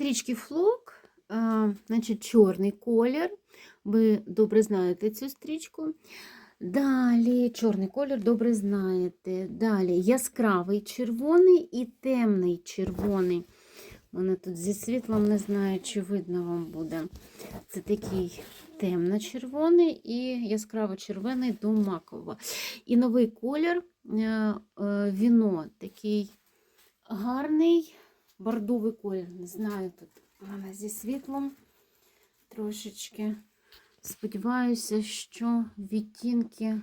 Стрічки флок, значить, чорний колір. Ви добре знаєте цю стрічку. Далі чорний колір, добре знаєте. Далі яскравий червоний і темний червоний. Мене тут зі світлом не знаю, чи видно вам буде. Це такий темно-червоний і яскраво-червоний до макового. І новий колір е, е, віно такий гарний бордовий колір. Не знаю, тут у зі світлом трошечки. Сподіваюся, що відтінки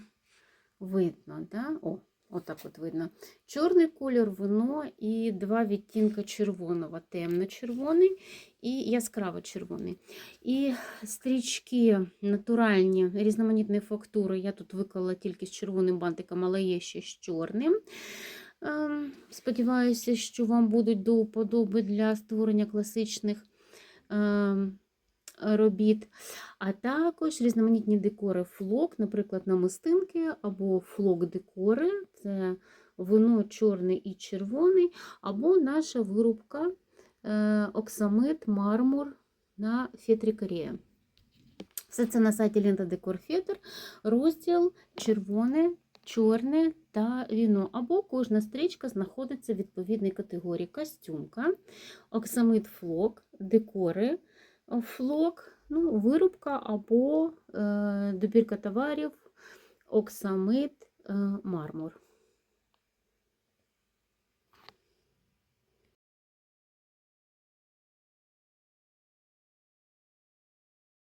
видно. Да? О, отак от видно. Чорний колір, вино і два відтінка червоного, темно-червоний і яскраво-червоний. І стрічки натуральні, різноманітної фактури. Я тут виклала тільки з червоним бантиком, але є ще з чорним. Ем, Сподіваюся, що вам будуть до вподоби для створення класичних ем, робіт. А також різноманітні декори флок, наприклад, намистинки або флок-декори це вино чорний і червоний, або наша вирубка е, оксамит, мармур на фетрі. Все це на сайті Лента Декор Фетр, розділ червоне, чорне та віно. Або кожна стрічка знаходиться в відповідній категорії костюмка, оксамит флок, декори флок, ну, вирубка або е, добірка товарів, оксамит, е, мармур.